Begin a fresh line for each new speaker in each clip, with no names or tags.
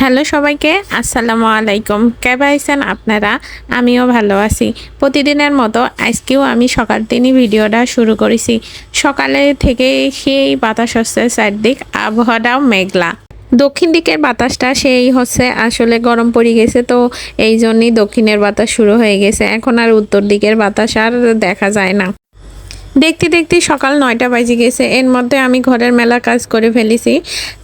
Hello সবাইকে, আসসালামু আলাইকুম। কেবা আছেন আপনারা? আমিও ভালো আছি। প্রতিদিনের মতো আজকেও আমি সকাল দিনই ভিডিওটা শুরু করেছি। সকালে থেকে সেই বাতাস হচ্ছে চারদিক, আবহাওয়াটাও মেঘলা। দক্ষিণ দিকের বাতাসটা সেই হচ্ছে, আসলে গরম পড়ে গেছে তো এই জন্যই দক্ষিণের বাতাস শুরু হয়ে গেছে। এখন আর উত্তর দিকের বাতাস আর দেখা যায় না। দেখতে দেখতে সকাল নয়টা বাজে গেছে। এর মধ্যে আমি ঘরের মেলা কাজ করে ফেলেছি।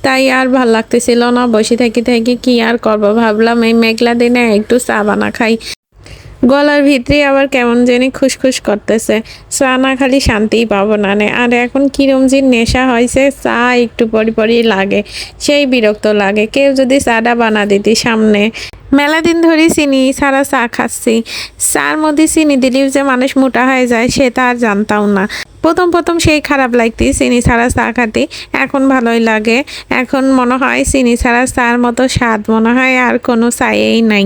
তাই আর ভালো লাগতেছিল না। বসে থাকি থাকি কি আর করব? ভাবলাম এই মেঘলা দিনে একটু চা বানা খাই। গলার ভিতরে আবার কেমন জানি খুশখুশ করতেছে। চা না খালি শান্তিই পাবো না নে। আর এখন কিরম যে নেশা হয়েছে, চা একটু পরি পরি লাগে। সেই বিরক্ত লাগে। কেউ যদি চাটা বানা দিতি সামনে। মেলা দিন ধরেই চিনি ছাড়া চা খাচ্ছি। চার মধ্যে চিনি দিলেও যে মানুষ মোটা হয়ে যায় সেটা আর জানতাম না। প্রথম প্রথম সেই খারাপ লাগতি চিনি ছাড়া চা খাতে এখন ভালোই লাগে। এখন মনে হয় চিনি ছাড়া চার মতো স্বাদ মনে হয় আর কোনো চায়েই নাই।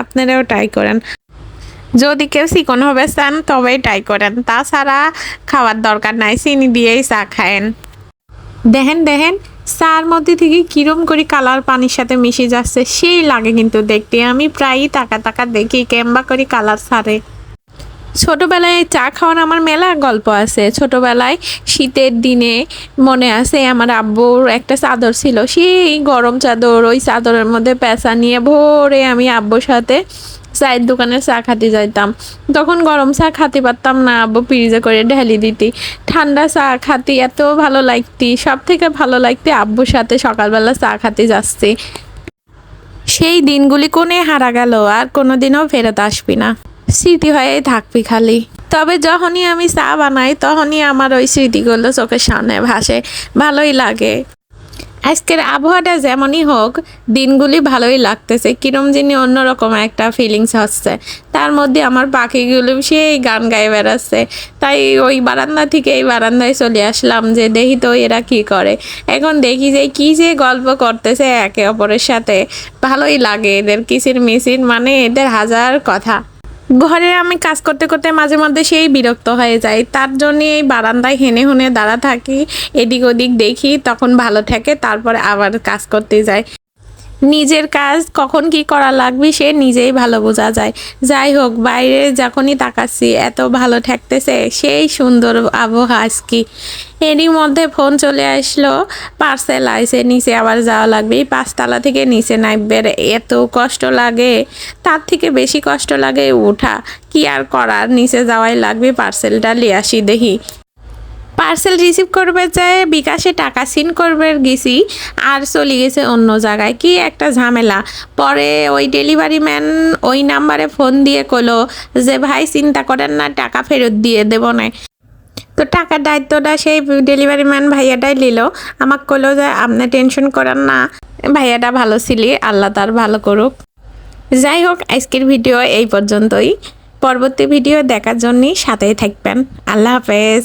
আপনারাও ট্রাই করেন। যদি কেউ চিকন হবে চান, তবেই ট্রাই করেন। তাছাড়া খাওয়ার দরকার নাই, চিনি দিয়েই চা খায়েন। দেখেন দেখেন চার মধ্যে থেকে কিরম করে কালার পানির সাথে মিশে যাচ্ছে, সেই লাগে কিন্তু দেখতে। আমি প্রায়ই টাকা টাকা দেখি কেম্বা করে কালার ছাড়ে ছোটোবেলায় চা খাওয়ার আমার মেলা গল্প আছে। ছোটোবেলায় শীতের দিনে মনে আছে আমার আব্বুর একটা চাদর ছিল, সেই গরম চাদর ওই চাদরের মধ্যে পেঁচা নিয়ে ভোরে আমি আব্বুর সাথে চায়ের দোকানে চা খাতে যাইতাম। তখন গরম চা খাতে পারতাম না, আব্বু পিরিজে করে ঢেলি দিতি। ঠান্ডা চা খাতে এত ভালো লাগতি সব থেকে ভালো লাগতে আব্বুর সাথে সকালবেলা চা খাতে যাচ্ছে। সেই দিনগুলি কোনে হারা গেল, আর কোনোদিনও ফেরত আসবি না। স্মৃতি হয়ে থাকবি খালি। তবে যখনই আমি চা বানাই, তখনই আমার ওই স্মৃতিগুলো চোখের সামনে ভাসে। ভালোই লাগে। আজকের আবহাওয়াটা যেমনই হোক, দিনগুলি ভালোই লাগতেছে। কিরম যিনি অন্যরকম একটা ফিলিংস হচ্ছে তার মধ্যে আমার পাখিগুলো সেই গান গায়ে বেড়াচ্ছে। তাই ওই বারান্দা থেকে এই বারান্দায় চলে আসলাম যে, দেখি তো এরা কি করে? এখন দেখি যে, কি যে গল্প করতেছে একে অপরের সাথে। ভালোই লাগে এদের কিসির মিসির মানে এদের হাজার কথা। ঘরে আমি কাজ করতে করতে মাঝে মধ্যে সেই বিরক্ত হয়ে যায় তার জন্য এই বারান্দায় হেনে হুনে দাঁড়া থাকি, এদিক ওদিক দেখি, তখন ভালো থাকে, তারপরে আবার কাজ করতে যাই। নিজের কাজ কখন কি করা লাগবে সে নিজেই ভালো বোঝা যায়। যাই হোক, বাইরে যখনই তাকাচ্ছি, এত ভালো ঠেকতেছে, সেই সুন্দর আবহাওয়া আজকে। এরই মধ্যে ফোন চলে আসলো পার্সেল আইসে নিচে আবার যাওয়া লাগবে। এই পাঁচতলা থেকে নিচে নামবে, এত কষ্ট লাগে, তার থেকে বেশি কষ্ট লাগে উঠা। কি আর করার? নিচে যাওয়াই লাগবে পার্সেলটা লিয়ে আসি দেখি। পার্সেল রিসিভ করবে যে বিকাশে টাকা সিন করবে গেছি, আর চলে গেছে অন্য জায়গায়। কি একটা ঝামেলা। পরে ওই ডেলিভারি ম্যান ওই নাম্বারে ফোন দিয়ে কলো যে, ভাই, চিন্তা করেন না, টাকা ফেরত দিয়ে দেবো না। তো টাকার দায়িত্বটা সেই ডেলিভারি ম্যান ভাইয়াটাই নিল। আমাকে কলো যে, আপনি টেনশন করেন না, ভাইয়াটা ভালো ছিলি, আল্লাহ তার ভালো করুক। যাই হোক, আজকের ভিডিও এই পর্যন্তই। পরবর্তী ভিডিও দেখার জন্যই সাথেই থাকবেন। আল্লাহ হাফেজ।